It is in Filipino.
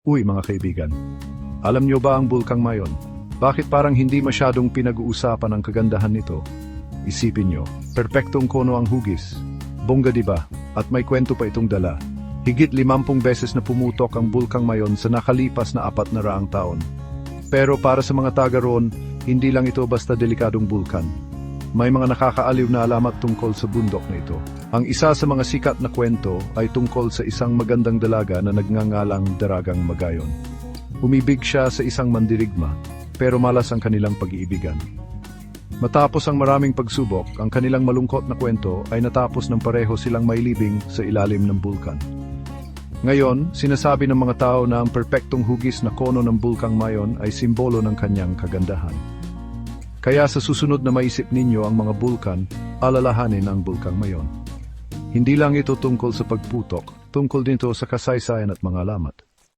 Uy mga kaibigan, alam nyo ba ang Bulkang Mayon? Bakit parang hindi masyadong pinag-uusapan ang kagandahan nito? Isipin nyo, perpektong kono ang hugis. Bongga di ba? At may kwento pa itong dala. Higit limampung beses na pumutok ang Bulkang Mayon sa nakalipas na apat na raang taon. Pero para sa mga taga roon, hindi lang ito basta delikadong bulkan. May mga nakakaaliw na alamat tungkol sa bundok na ito. Ang isa sa mga sikat na kwento ay tungkol sa isang magandang dalaga na nagngangalang Daragang Magayon. Umibig siya sa isang mandirigma, pero malas ang kanilang pag-iibigan. Matapos ang maraming pagsubok, ang kanilang malungkot na kwento ay natapos ng pareho silang mailibing sa ilalim ng bulkan. Ngayon, sinasabi ng mga tao na ang perpektong hugis na kono ng bulkang mayon ay simbolo ng kanyang kagandahan. Kaya sa susunod na maisip ninyo ang mga bulkan, alalahanin ang bulkang mayon. Hindi lang ito tungkol sa pagputok, tungkol din ito sa kasaysayan at mga alamat.